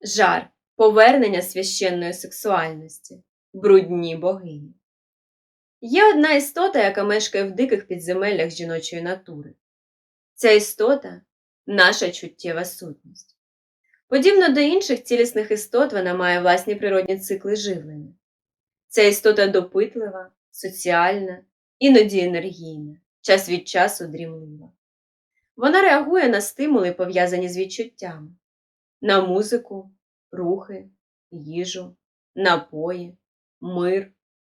Жар повернення священної сексуальності, брудні богині. Є одна істота, яка мешкає в диких підземеллях жіночої натури. Ця істота наша чуттєва сутність. Подібно до інших цілісних істот, вона має власні природні цикли живлення. Ця істота допитлива, соціальна, іноді енергійна, час від часу дрімлива. Вона реагує на стимули, пов'язані з відчуттями, на музику, рухи, їжу, напої, мир,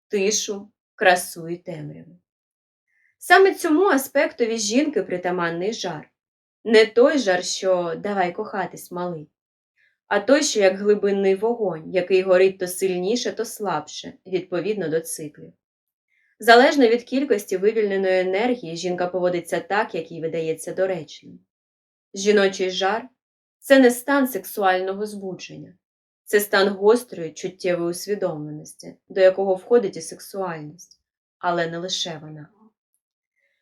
тишу, красу і темряву. Саме цьому аспектові жінки притаманний жар. Не той жар, що давай кохатись, малий, а той, що як глибинний вогонь, який горить то сильніше, то слабше, відповідно до циклів. Залежно від кількості вивільненої енергії, жінка поводиться так, як їй видається доречним. Жіночий жар це не стан сексуального збудження, це стан гострої чуттєвої усвідомленості, до якого входить і сексуальність, але не лише вона.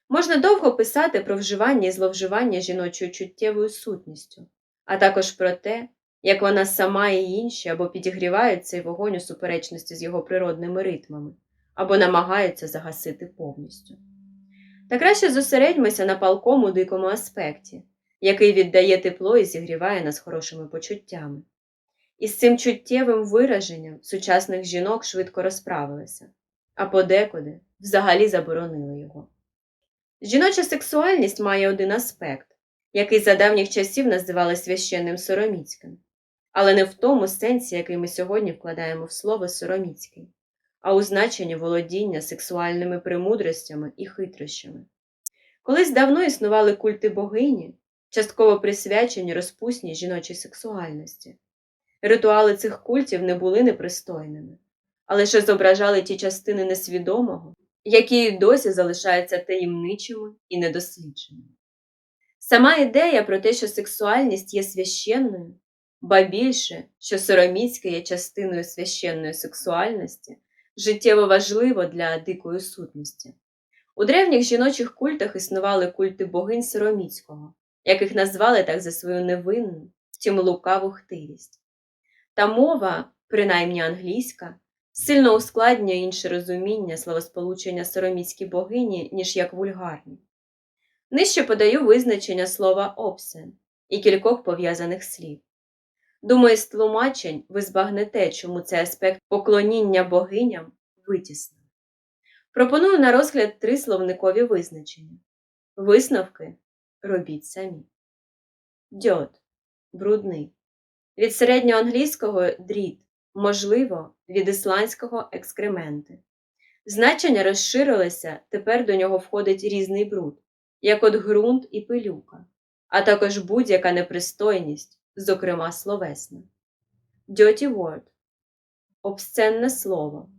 Можна довго писати про вживання і зловживання жіночою чуттєвою сутністю, а також про те, як вона сама і інші або підігрівають цей вогонь у суперечності з його природними ритмами, або намагаються загасити повністю. Та краще зосередьмося на палкому дикому аспекті, який віддає тепло і зігріває нас хорошими почуттями. І з цим чуттєвим вираженням сучасних жінок швидко розправилися, а подекуди взагалі заборонили його. Жіноча сексуальність має один аспект, який за давніх часів називали священним сороміцьким, але не в тому сенсі, який ми сьогодні вкладаємо в слово сороміцький, а у значенні володіння сексуальними премудростями і хитрощами. Колись давно існували культи богині, частково присвячені розпусній жіночій сексуальності. Ритуали цих культів не були непристойними, а лише зображали ті частини несвідомого, які досі залишаються таємничими і недослідженими. Сама ідея про те, що сексуальність є священною, ба більше, що сороміцьке є частиною священної сексуальності, життєво важливо для дикої сутності. У древніх жіночих культах існували культи богинь Сороміцького, яких назвали так за свою невинну, втім лукаву хтивість. Та мова, принаймні англійська, сильно ускладнює інше розуміння словосполучення сороміцькі богині, ніж як вульгарні. Нижче подаю визначення слова обсен і кількох пов'язаних слів. Думаю, з тлумачень ви збагнете, чому цей аспект поклоніння богиням витіснено. Пропоную на розгляд три словникові визначення. Висновки робіть самі. Дьот брудний. Від середньоанглійського дріт, можливо, від ісландського екскременти. Значення розширилося, тепер до нього входить різний бруд, як от ґрунт і пилюка, а також будь-яка непристойність, зокрема словесна. Dirty word – обсценне слово.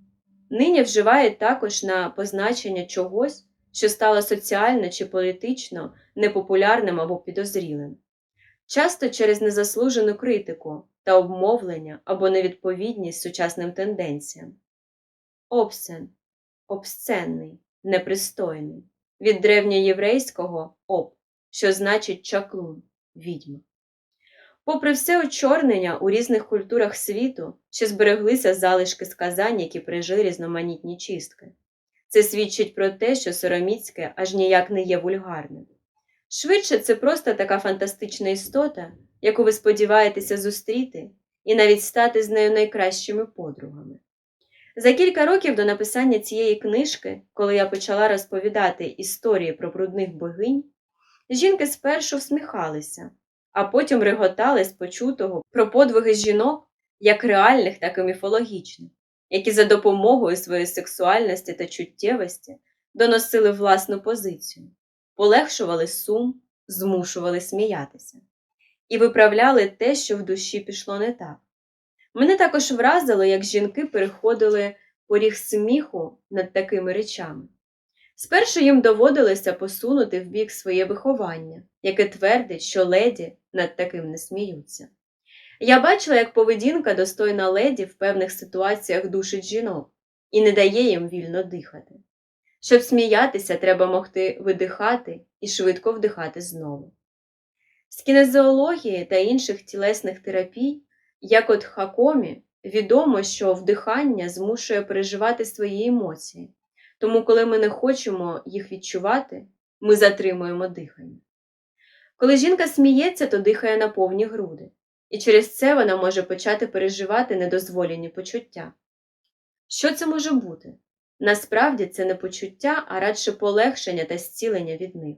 Нині вживають також на позначення чогось, що стало соціально чи політично непопулярним або підозрілим часто через незаслужену критику та обмовлення або невідповідність сучасним тенденціям. Обсен обсценний, непристойний, від древньоєврейського об, що значить чаклун, відьма. Попри все очорнення у різних культурах світу, ще збереглися залишки сказань, які пережили різноманітні чистки. Це свідчить про те, що сороміцьке аж ніяк не є вульгарним. Швидше це просто така фантастична істота, яку ви сподіваєтеся зустріти і навіть стати з нею найкращими подругами. За кілька років до написання цієї книжки, коли я почала розповідати історії про брудних богинь, жінки спершу всміхалися, а потім реготали з почутого про подвиги жінок, як реальних, так і міфологічних, які за допомогою своєї сексуальності та чуттєвості доносили власну позицію полегшували сум, змушували сміятися і виправляли те, що в душі пішло не так. Мене також вразило, як жінки переходили поріг сміху над такими речами. Спершу їм доводилося посунути в бік своє виховання, яке твердить, що леді над таким не сміються. Я бачила, як поведінка достойна леді в певних ситуаціях душить жінок і не дає їм вільно дихати. Щоб сміятися, треба могти видихати і швидко вдихати знову. З кінезіології та інших тілесних терапій Як от Хакомі, відомо, що вдихання змушує переживати свої емоції, тому коли ми не хочемо їх відчувати, ми затримуємо дихання. Коли жінка сміється, то дихає на повні груди, і через це вона може почати переживати недозволені почуття. Що це може бути? Насправді це не почуття, а радше полегшення та зцілення від них,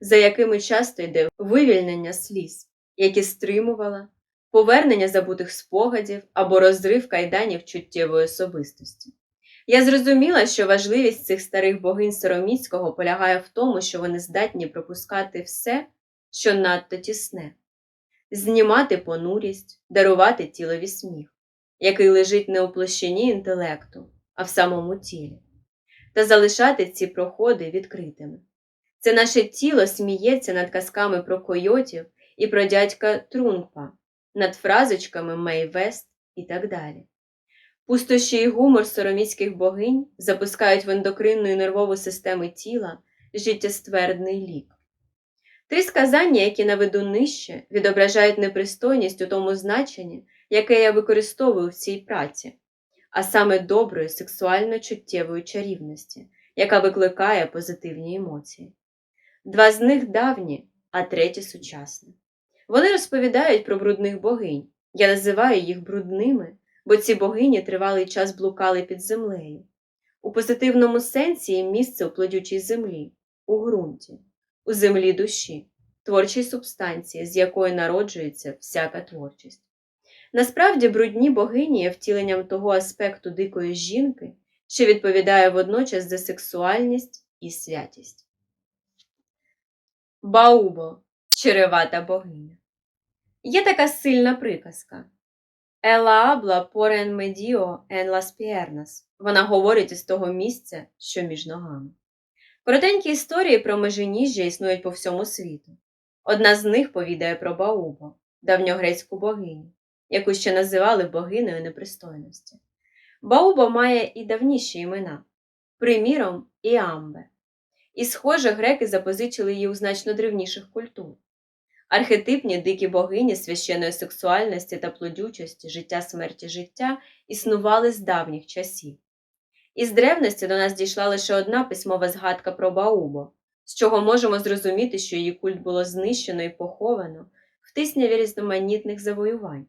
за якими часто йде вивільнення сліз, які стримувала, повернення забутих спогадів або розрив кайданів чуттєвої особистості. Я зрозуміла, що важливість цих старих богинь Сороміцького полягає в тому, що вони здатні пропускати все, що надто тісне, знімати понурість, дарувати тілові сміх, який лежить не у площині інтелекту, а в самому тілі, та залишати ці проходи відкритими. Це наше тіло сміється над казками про койотів і про дядька Трункпа, над фразочками Мей Вест і так далі. Пустощі і гумор сороміцьких богинь запускають в ендокринну і нервову системи тіла життєствердний лік. Три сказання, які наведу нижче, відображають непристойність у тому значенні, яке я використовую в цій праці, а саме доброї сексуально-чуттєвої чарівності, яка викликає позитивні емоції. Два з них давні, а третє сучасне. Вони розповідають про брудних богинь. Я називаю їх брудними, бо ці богині тривалий час блукали під землею. У позитивному сенсі їм місце у плодючій землі, у ґрунті, у землі душі, творчій субстанції, з якої народжується всяка творчість. Насправді, брудні богині є втіленням того аспекту дикої жінки, що відповідає водночас за сексуальність і святість. Баубо черевата богиня. Є така сильна приказка. Ела por en medio en las piernas. Вона говорить із того місця, що між ногами. Коротенькі історії про меженіжжя існують по всьому світу. Одна з них повідає про Баубо, давньогрецьку богиню, яку ще називали богинею непристойності. Баубо має і давніші імена, приміром, Іамбе. І, схоже, греки запозичили її у значно древніших культур. Архетипні дикі богині священної сексуальності та плодючості, життя смерті життя існували з давніх часів. Із древності до нас дійшла лише одна письмова згадка про Баубо, з чого можемо зрозуміти, що її культ було знищено і поховано в тисняві різноманітних завоювань.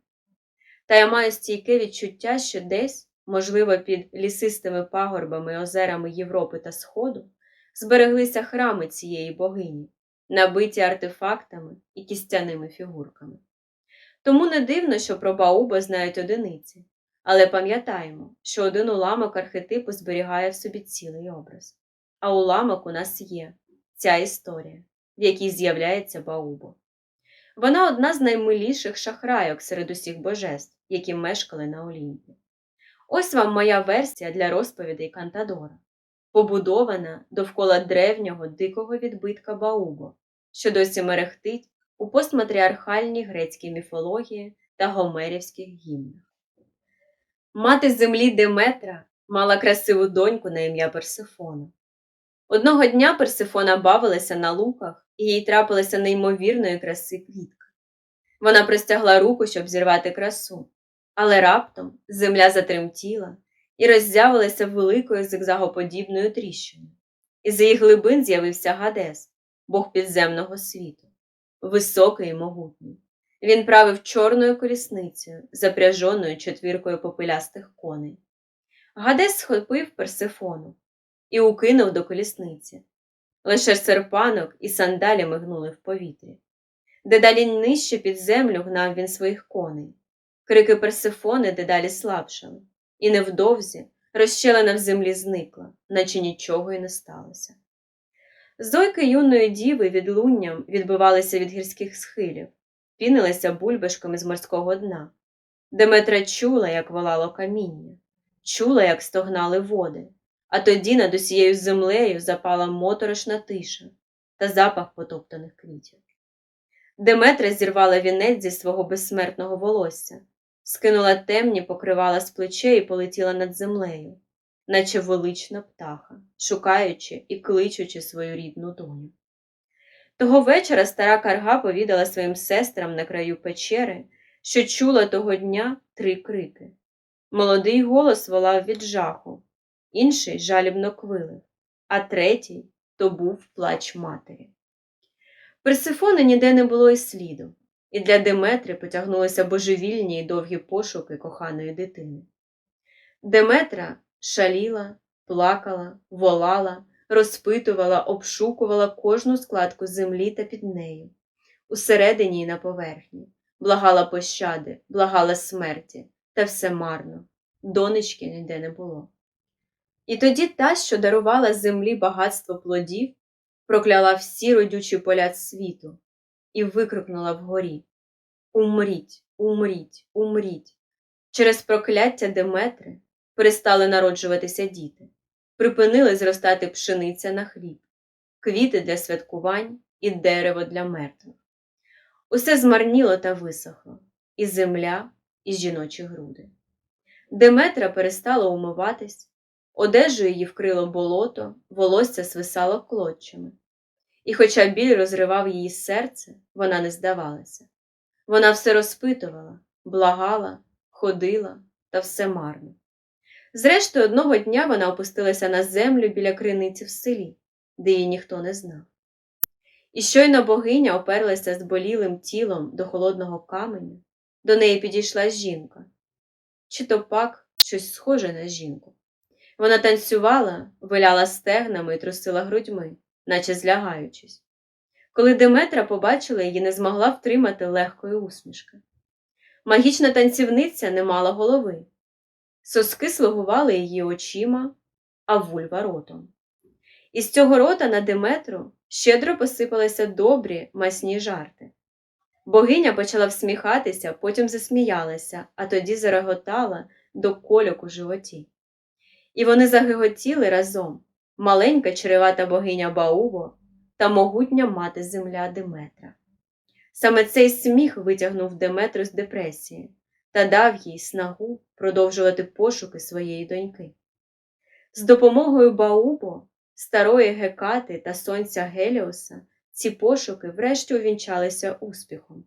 Та я маю стійке відчуття, що десь, можливо, під лісистими пагорбами і озерами Європи та Сходу, збереглися храми цієї богині, набиті артефактами і кістяними фігурками. Тому не дивно, що про Баубо знають одиниці, але пам'ятаємо, що один уламок архетипу зберігає в собі цілий образ. А уламок у нас є ця історія, в якій з'являється Баубо. Вона одна з наймиліших шахрайок серед усіх божеств, які мешкали на Олімпі. Ось вам моя версія для розповідей Кантадора, побудована довкола древнього дикого відбитка Баубо, що досі мерехтить у постматріархальній грецькій міфології та гомерівських гімнах. Мати землі Деметра мала красиву доньку на ім'я Персифона. Одного дня Персифона бавилася на луках, і їй трапилася неймовірної краси квітка. Вона простягла руку, щоб зірвати красу, але раптом земля затремтіла і роззявилася великою зигзагоподібною тріщиною. Із її глибин з'явився Гадес, бог підземного світу, високий і могутній. Він правив чорною колісницею, запряженою четвіркою попелястих коней. Гадес схопив Персифону і укинув до колісниці. Лише серпанок і сандалі мигнули в повітрі. Дедалі нижче під землю гнав він своїх коней. Крики Персифони дедалі слабшали, і невдовзі розщелина в землі зникла, наче нічого й не сталося. Зойки юної діви відлунням відбивалися від гірських схилів, пінилися бульбашками з морського дна. Деметра чула, як волало каміння, чула, як стогнали води, а тоді над усією землею запала моторошна тиша та запах потоптаних квітів. Деметра зірвала вінець зі свого безсмертного волосся, скинула темні покривала з плечей і полетіла над землею, наче велична птаха, шукаючи і кличучи свою рідну доню. Того вечора стара карга повідала своїм сестрам на краю печери, що чула того дня три крики. Молодий голос волав від жаху, інший жалібно квилив, а третій то був плач матері. Персифони ніде не було і сліду, і для Деметри потягнулися божевільні й довгі пошуки коханої дитини. Деметра шаліла, плакала, волала, розпитувала, обшукувала кожну складку землі та під нею, усередині й на поверхні, благала пощади, благала смерті, та все марно, донечки ніде не було. І тоді та, що дарувала землі багатство плодів, прокляла всі родючі поля світу і викрикнула вгорі. Умріть, умріть, умріть. Через прокляття Деметри перестали народжуватися діти, припинили зростати пшениця на хліб, квіти для святкувань і дерево для мертвих. Усе змарніло та висохло, і земля, і жіночі груди. Деметра перестала умиватись, одежу її вкрило болото, волосся свисало клоччями. І хоча біль розривав її серце, вона не здавалася. Вона все розпитувала, благала, ходила та все марно. Зрештою, одного дня вона опустилася на землю біля криниці в селі, де її ніхто не знав. І щойно богиня оперлася з болілим тілом до холодного каменю, до неї підійшла жінка, чи то пак щось схоже на жінку. Вона танцювала, виляла стегнами і трусила грудьми, наче злягаючись. Коли Деметра побачила її, не змогла втримати легкої усмішки. Магічна танцівниця не мала голови. Соски слугували її очима, а вульва ротом. Із цього рота на Деметру щедро посипалися добрі масні жарти. Богиня почала всміхатися, потім засміялася, а тоді зареготала до кольок у животі. І вони загиготіли разом маленька черевата богиня Баубо та могутня мати земля Деметра. Саме цей сміх витягнув Деметру з депресії та дав їй снагу продовжувати пошуки своєї доньки. З допомогою Баубо, старої Гекати та сонця Геліоса ці пошуки врешті увінчалися успіхом.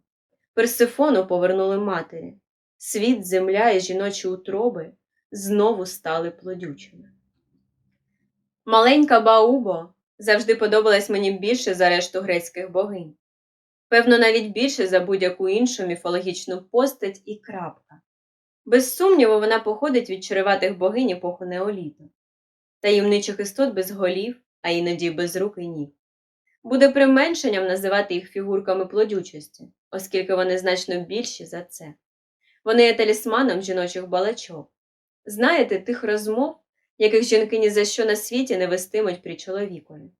Персифону повернули матері, світ, земля і жіночі утроби знову стали плодючими. Маленька Баубо завжди подобалась мені більше за решту грецьких богинь. Певно, навіть більше за будь-яку іншу міфологічну постать і крапка. Без сумніву, вона походить від череватих богинь епоху неоліту, таємничих істот без голів, а іноді без рук і ніг. Буде применшенням називати їх фігурками плодючості, оскільки вони значно більші за це. Вони є талісманом жіночих балачок. Знаєте тих розмов, яких жінки ні за що на світі не вестимуть при чоловікові,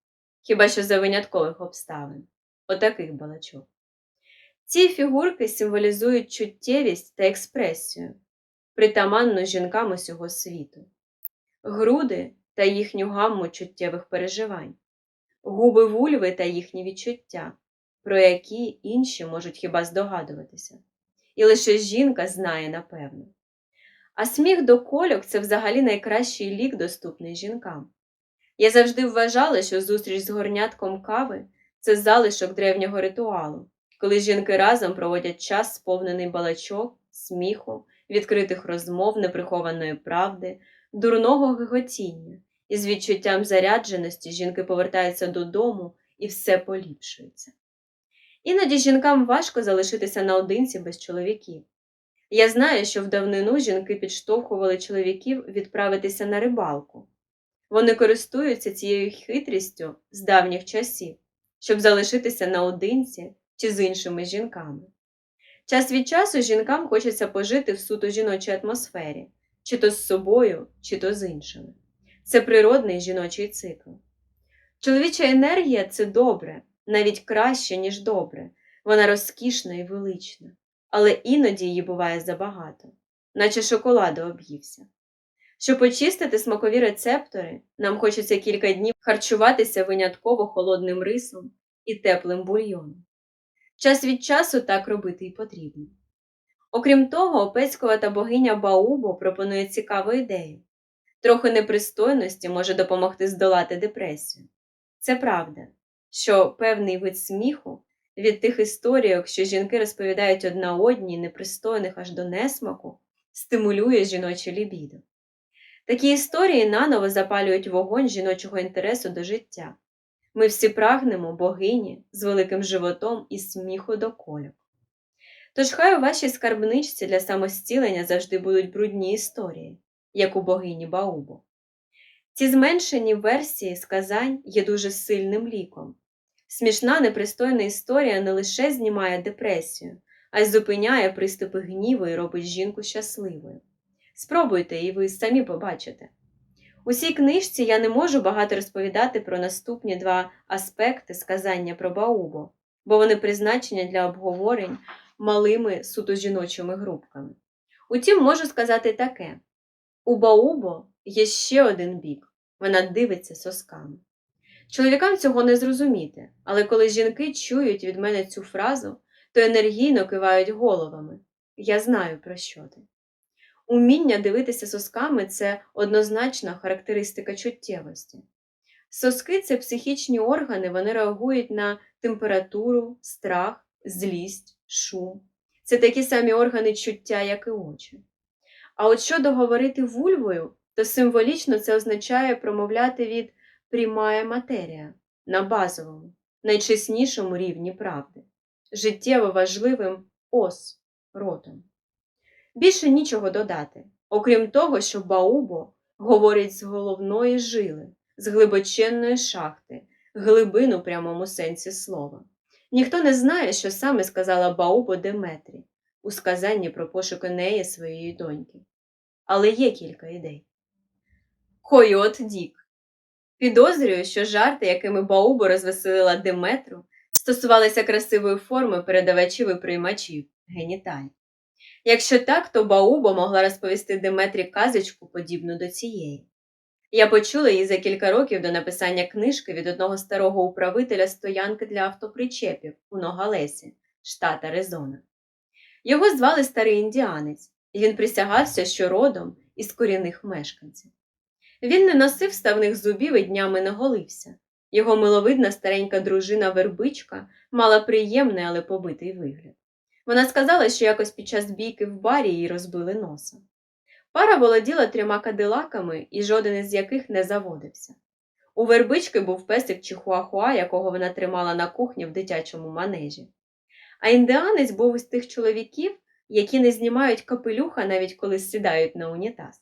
хіба що за виняткових обставин, отаких балачок. Ці фігурки символізують чуттєвість та експресію, притаманну жінкам усього світу, груди та їхню гамму чуттєвих переживань, губи вульви та їхні відчуття, про які інші можуть хіба здогадуватися, і лише жінка знає напевно. А сміх до кольок це взагалі найкращий лік, доступний жінкам. Я завжди вважала, що зустріч з горнятком кави це залишок древнього ритуалу, коли жінки разом проводять час, сповнений балачок, сміху, відкритих розмов, неприхованої правди, дурного гиготіння, і з відчуттям зарядженості жінки повертаються додому і все поліпшується. Іноді жінкам важко залишитися наодинці без чоловіків. Я знаю, що в давнину жінки підштовхували чоловіків відправитися на рибалку. Вони користуються цією хитрістю з давніх часів, щоб залишитися наодинці чи з іншими жінками. Час від часу жінкам хочеться пожити в суто жіночій атмосфері, чи то з собою, чи то з іншими. Це природний жіночий цикл. Чоловіча енергія це добре, навіть краще, ніж добре, вона розкішна і велична але іноді її буває забагато, наче шоколаду об'ївся. Щоб очистити смакові рецептори, нам хочеться кілька днів харчуватися винятково холодним рисом і теплим бульйоном. Час від часу так робити і потрібно. Окрім того, опецькова та богиня Баубо пропонує цікаву ідею. Трохи непристойності може допомогти здолати депресію. Це правда, що певний вид сміху від тих історійок, що жінки розповідають одна одній, непристойних аж до несмаку, стимулює жіноче лібідо. Такі історії наново запалюють вогонь жіночого інтересу до життя. Ми всі прагнемо богині з великим животом і сміху до кольок. Тож хай у вашій скарбничці для самостілення завжди будуть брудні історії, як у богині Баубо. Ці зменшені версії сказань є дуже сильним ліком. Смішна непристойна історія не лише знімає депресію, а й зупиняє приступи гніву і робить жінку щасливою. Спробуйте, і ви самі побачите. У цій книжці я не можу багато розповідати про наступні два аспекти сказання про Баубо, бо вони призначені для обговорень малими суто жіночими групками. Утім, можу сказати таке: у Баубо є ще один бік вона дивиться сосками. Чоловікам цього не зрозуміти, але коли жінки чують від мене цю фразу, то енергійно кивають головами. Я знаю, про що ти. Уміння дивитися сосками це однозначна характеристика чуттєвості. Соски це психічні органи, вони реагують на температуру, страх, злість, шум. Це такі самі органи чуття, як і очі. А от щодо говорити вульвою, то символічно це означає промовляти від прямая матерія на базовому, найчеснішому рівні правди, життєво важливим ос ротом. Більше нічого додати, окрім того, що Баубо говорить з головної жили, з глибоченної шахти, глибину в прямому сенсі слова. Ніхто не знає, що саме сказала Баубо Деметрі у сказанні про пошуки неї своєї доньки. Але є кілька ідей. Койот Дік. Підозрюю, що жарти, якими Баубо розвеселила Деметру, стосувалися красивої форми передавачів і приймачів геніталій. Якщо так, то Баубо могла розповісти Деметрі казочку, подібну до цієї. Я почула її за кілька років до написання книжки від одного старого управителя стоянки для автопричепів у Ногалесі, штат Аризона. Його звали Старий індіанець, і він присягався, що родом із корінних мешканців. Він не носив ставних зубів і днями не голився. Його миловидна старенька дружина вербичка мала приємний, але побитий вигляд. Вона сказала, що якось під час бійки в барі їй розбили носа. Пара володіла трьома кадилаками, і жоден із яких не заводився. У вербички був песик Чихуахуа, якого вона тримала на кухні в дитячому манежі. А індіанець був із тих чоловіків, які не знімають капелюха, навіть коли сідають на унітаз.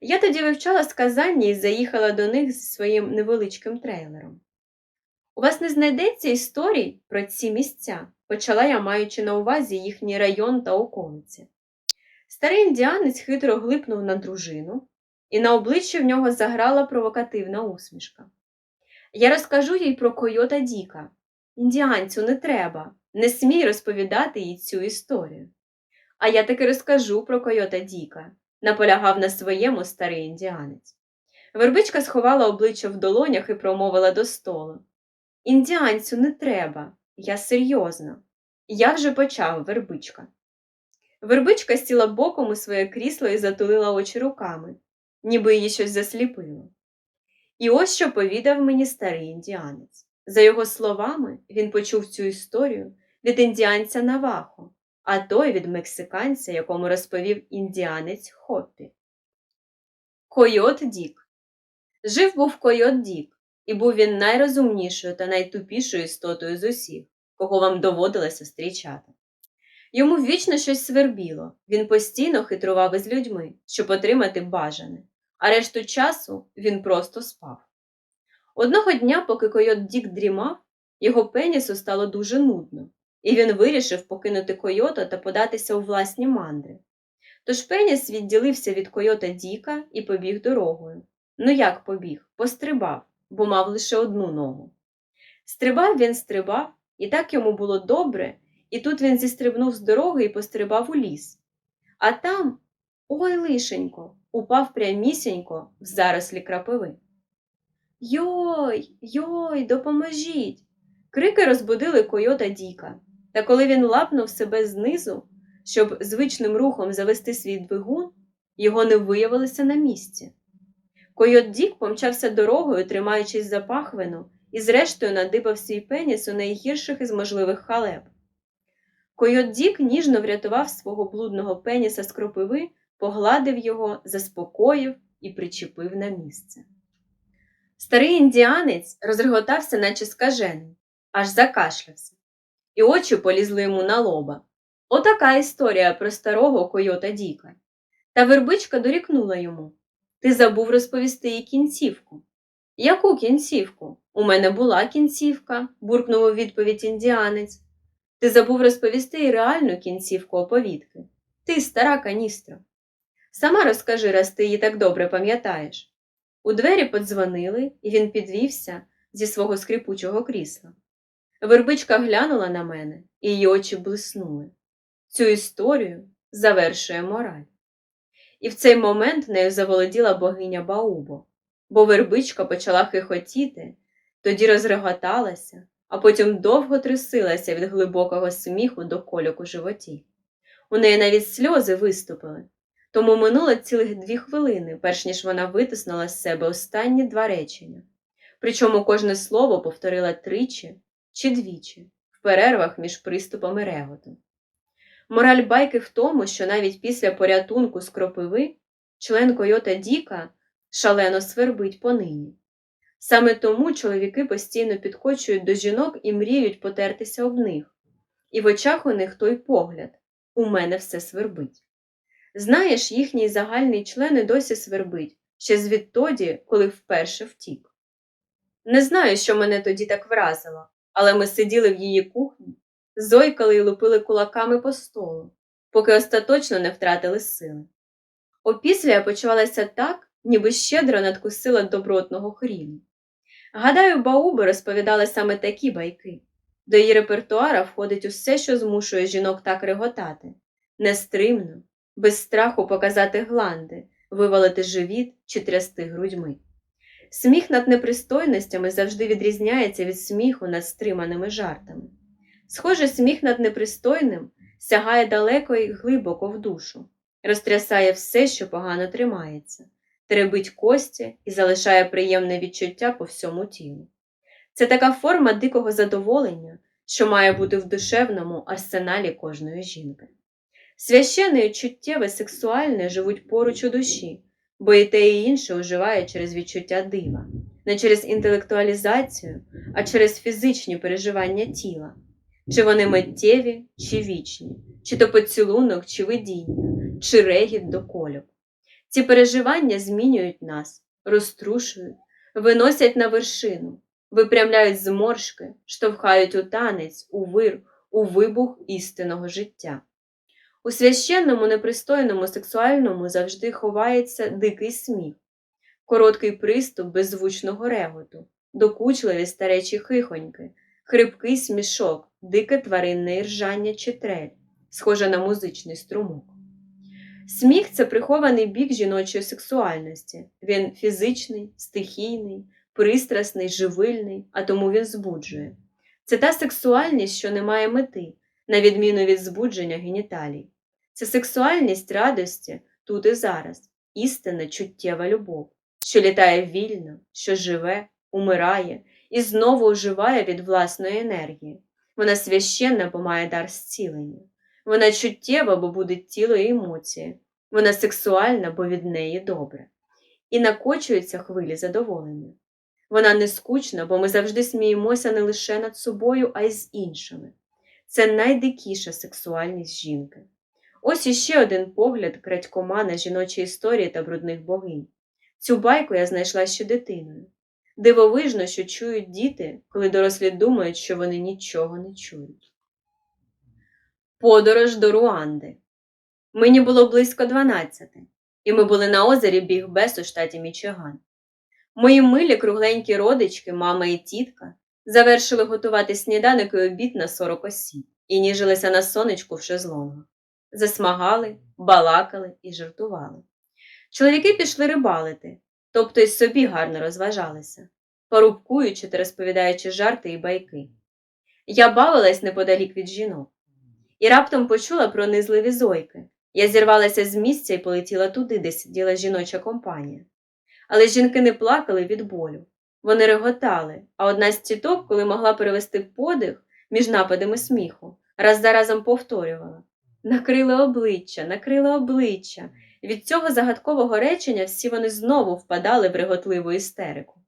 Я тоді вивчала сказання і заїхала до них зі своїм невеличким трейлером. У вас не знайдеться історій про ці місця, почала я, маючи на увазі їхній район та околиці. Старий індіанець хитро глипнув на дружину, і на обличчі в нього заграла провокативна усмішка. Я розкажу їй про койота Діка. Індіанцю не треба, не смій розповідати їй цю історію. А я таки розкажу про койота Діка, наполягав на своєму старий індіанець. Вербичка сховала обличчя в долонях і промовила до столу. Індіанцю не треба, я серйозно. Я вже почав, вербичка. Вербичка сіла боком у своє крісло і затулила очі руками, ніби її щось засліпило. І ось що повідав мені старий індіанець. За його словами, він почув цю історію від індіанця Навахо, а той від мексиканця, якому розповів індіанець Хоппі. Койот Дік. Жив був койот Дік, і був він найрозумнішою та найтупішою істотою з усіх, кого вам доводилося зустрічати. Йому вічно щось свербіло, він постійно хитрував із людьми, щоб отримати бажане, а решту часу він просто спав. Одного дня, поки койот Дік дрімав, його пенісу стало дуже нудно, і він вирішив покинути койота та податися у власні мандри. Тож пеніс відділився від койота Діка і побіг дорогою. Ну як побіг? Пострибав, бо мав лише одну ногу. Стрибав він стрибав, і так йому було добре, і тут він зістрибнув з дороги і пострибав у ліс. А там, ой лишенько, упав прямісінько в зарослі крапиви. Йой, йой, допоможіть. Крики розбудили койота Діка, та коли він лапнув себе знизу, щоб звичним рухом завести свій двигун, його не виявилося на місці. Койот Дік помчався дорогою, тримаючись за пахвину, і зрештою надибав свій пеніс у найгірших із можливих халеп. Койот Дік ніжно врятував свого блудного пеніса з кропиви, погладив його, заспокоїв і причепив на місце. Старий індіанець розреготався, наче скажений, аж закашлявся, і очі полізли йому на лоба. Отака історія про старого койота Діка. Та вербичка дорікнула йому. Ти забув розповісти їй кінцівку. Яку кінцівку? У мене була кінцівка, буркнув у відповідь індіанець. Ти забув розповісти й реальну кінцівку оповідки. Ти стара каністра. Сама розкажи, раз ти її так добре пам'ятаєш. У двері подзвонили, і він підвівся зі свого скрипучого крісла. Вербичка глянула на мене, і її очі блиснули. Цю історію завершує мораль. І в цей момент нею заволоділа богиня Баубо, бо вербичка почала хихотіти, тоді розреготалася, а потім довго трясилася від глибокого сміху до кольок животі. У неї навіть сльози виступили, тому минуло цілих дві хвилини, перш ніж вона витиснула з себе останні два речення. Причому кожне слово повторила тричі чи двічі в перервах між приступами реготу. Мораль байки в тому, що навіть після порятунку з кропиви член Койота Діка шалено свербить понині. Саме тому чоловіки постійно підкочують до жінок і мріють потертися об них. І в очах у них той погляд у мене все свербить. Знаєш, їхній загальний член і досі свербить, ще звідтоді, коли вперше втік. Не знаю, що мене тоді так вразило, але ми сиділи в її кухні, зойкали і лупили кулаками по столу, поки остаточно не втратили сили. Опісля я почувалася так, ніби щедро надкусила добротного хріну. Гадаю, Бауби розповідали саме такі байки. До її репертуара входить усе, що змушує жінок так реготати, нестримно, без страху показати гланди, вивалити живіт чи трясти грудьми. Сміх над непристойностями завжди відрізняється від сміху над стриманими жартами. Схоже, сміх над непристойним сягає далеко і глибоко в душу, розтрясає все, що погано тримається, теребить кості і залишає приємне відчуття по всьому тілу. Це така форма дикого задоволення, що має бути в душевному арсеналі кожної жінки. Священне і чуттєве сексуальне живуть поруч у душі, бо і те і інше уживає через відчуття дива, не через інтелектуалізацію, а через фізичні переживання тіла, чи вони миттєві, чи вічні, чи то поцілунок, чи видіння, чи регіт до кольок. Ці переживання змінюють нас, розтрушують, виносять на вершину, випрямляють зморшки, штовхають у танець, у вир, у вибух істинного життя. У священному, непристойному, сексуальному завжди ховається дикий сміх, короткий приступ беззвучного реготу, докучливі старечі хихоньки, хрипкий смішок, дике тваринне іржання чи трель, схоже на музичний струмок. Сміх це прихований бік жіночої сексуальності. Він фізичний, стихійний, пристрасний, живильний, а тому він збуджує. Це та сексуальність, що не має мети, на відміну від збудження геніталій. Це сексуальність радості тут і зараз, істинна чуттєва любов, що літає вільно, що живе, умирає і знову оживає від власної енергії. Вона священна, бо має дар зцілення. Вона чуттєва, бо буде тіло і емоції. Вона сексуальна, бо від неї добре. І накочуються хвилі задоволення. Вона не скучна, бо ми завжди сміємося не лише над собою, а й з іншими. Це найдикіша сексуальність жінки. Ось іще один погляд крадькома на жіночі історії та брудних богинь. Цю байку я знайшла ще дитиною. Дивовижно, що чують діти, коли дорослі думають, що вони нічого не чують. Подорож до Руанди. Мені було близько 12, і ми були на озері Бігбес у штаті Мічиган. Мої милі кругленькі родички, мама і тітка, завершили готувати сніданок і обід на 40 осіб і ніжилися на сонечку в шезлонгах. Засмагали, балакали і жартували. Чоловіки пішли рибалити, тобто й собі гарно розважалися, порубкуючи та розповідаючи жарти і байки. Я бавилась неподалік від жінок і раптом почула пронизливі зойки. Я зірвалася з місця і полетіла туди, де сиділа жіноча компанія. Але жінки не плакали від болю. Вони реготали, а одна з тіток, коли могла перевести подих між нападами сміху, раз за разом повторювала накрили обличчя, накрили обличчя. Від цього загадкового речення всі вони знову впадали в реготливу істерику.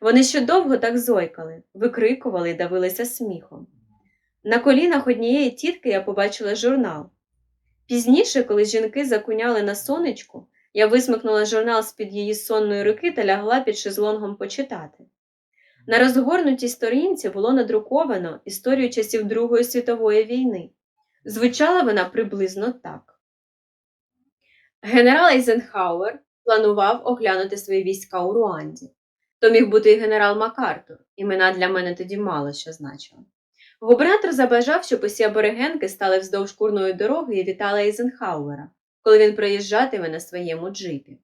Вони ще довго так зойкали, викрикували і давилися сміхом. На колінах однієї тітки я побачила журнал. Пізніше, коли жінки закуняли на сонечку, я висмикнула журнал з-під її сонної руки та лягла під шезлонгом почитати. На розгорнутій сторінці було надруковано історію часів Другої світової війни. Звучала вона приблизно так. Генерал Ейзенхауер планував оглянути свої війська у Руанді. То міг бути і генерал Макартур, імена для мене тоді мало що значили. Губернатор забажав, щоб усі аборигенки стали вздовж курної дороги і вітали Ейзенхауера, коли він проїжджатиме на своєму джипі.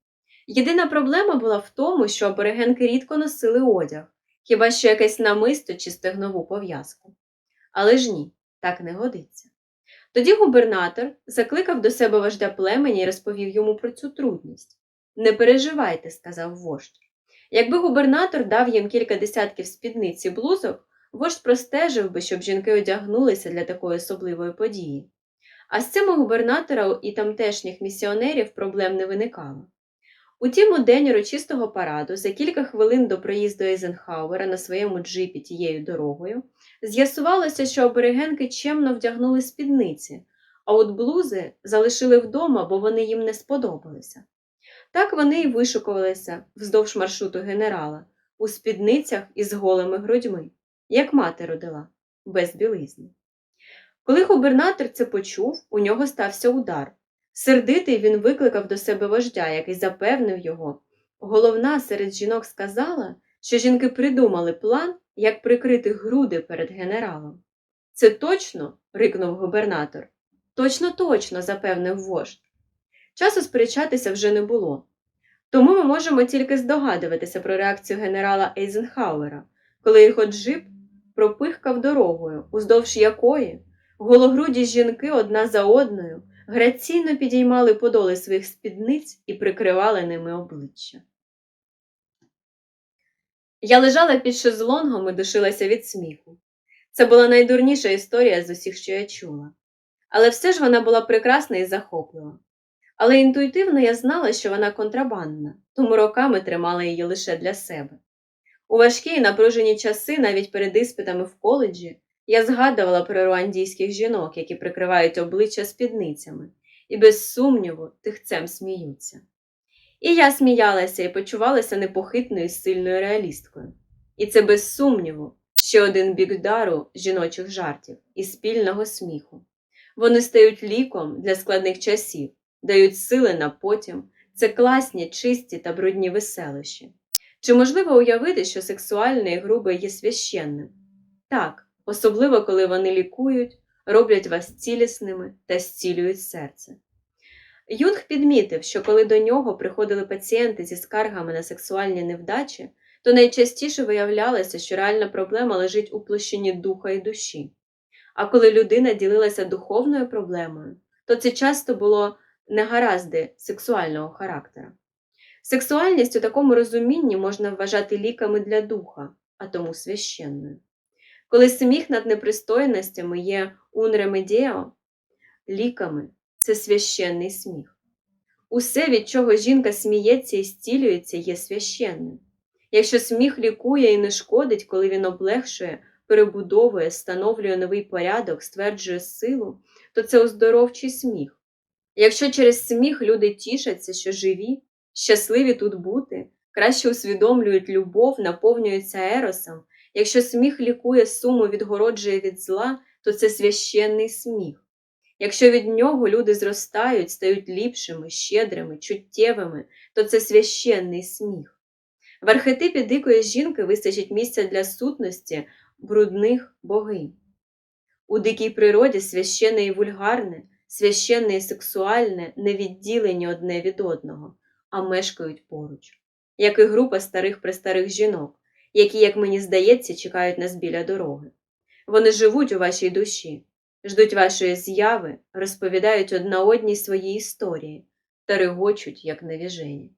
Єдина проблема була в тому, що аборигенки рідко носили одяг, хіба що якесь намисто чи стегнову пов'язку. Але ж ні, так не годиться. Тоді губернатор закликав до себе вождя племені і розповів йому про цю трудність. Не переживайте, сказав вождь. Якби губернатор дав їм кілька десятків спідниць і блузок, вождь простежив би, щоб жінки одягнулися для такої особливої події. А з цими губернатора і тамтешніх місіонерів проблем не виникало. Утім, у день урочистого параду, за кілька хвилин до проїзду Ейзенхауера на своєму джипі тією дорогою, з'ясувалося, що аборигенки чемно вдягнули спідниці, а от блузи залишили вдома, бо вони їм не сподобалися. Так вони й вишукувалися вздовж маршруту генерала, у спідницях із голими грудьми, як мати родила, без білизни. Коли губернатор це почув, у нього стався удар. Сердитий він викликав до себе вождя, який запевнив його. Головна серед жінок сказала, що жінки придумали план, як прикрити груди перед генералом. Це точно? рикнув губернатор. Точно, точно, запевнив вождь. Часу сперечатися вже не було. Тому ми можемо тільки здогадуватися про реакцію генерала Ейзенхауера, коли його джип пропихкав дорогою, уздовж якої гологруді жінки одна за одною граційно підіймали подоли своїх спідниць і прикривали ними обличчя. Я лежала під шезлонгом і душилася від сміху. Це була найдурніша історія з усіх, що я чула. Але все ж вона була прекрасна і захоплива. Але інтуїтивно я знала, що вона контрабандна, тому роками тримала її лише для себе. У важкі і напружені часи, навіть перед іспитами в коледжі, я згадувала про руандійських жінок, які прикривають обличчя спідницями, і без сумніву тихцем сміються. І я сміялася і почувалася непохитною сильною реалісткою. І це без сумніву ще один бік дару жіночих жартів і спільного сміху. Вони стають ліком для складних часів, дають сили на потім, це класні, чисті та брудні веселощі. Чи можливо уявити, що сексуальне і грубе є священним? Так, особливо коли вони лікують, роблять вас цілісними та зцілюють серце. Юнг підмітив, що коли до нього приходили пацієнти зі скаргами на сексуальні невдачі, то найчастіше виявлялося, що реальна проблема лежить у площині духа і душі. А коли людина ділилася духовною проблемою, то це часто було негаразди сексуального характера. Сексуальність у такому розумінні можна вважати ліками для духа, а тому священною. Коли сміх над непристойностями є унремедіо, ліками це священний сміх. Усе, від чого жінка сміється і зцілюється, є священним. Якщо сміх лікує і не шкодить, коли він облегшує, перебудовує, встановлює новий порядок, стверджує силу, то це оздоровчий сміх. Якщо через сміх люди тішаться, що живі, щасливі тут бути, краще усвідомлюють любов, наповнюються еросом, якщо сміх лікує суму, відгороджує від зла, то це священний сміх. Якщо від нього люди зростають, стають ліпшими, щедрими, чуттєвими, то це священний сміх. В архетипі дикої жінки вистачить місця для сутності брудних богинь. У дикій природі священне і вульгарне, священне і сексуальне не відділені одне від одного, а мешкають поруч, як і група старих престарих жінок, які, як мені здається, чекають нас біля дороги. Вони живуть у вашій душі, ждуть вашої з'яви, розповідають одна одній свої історії та регочуть, як навіжені.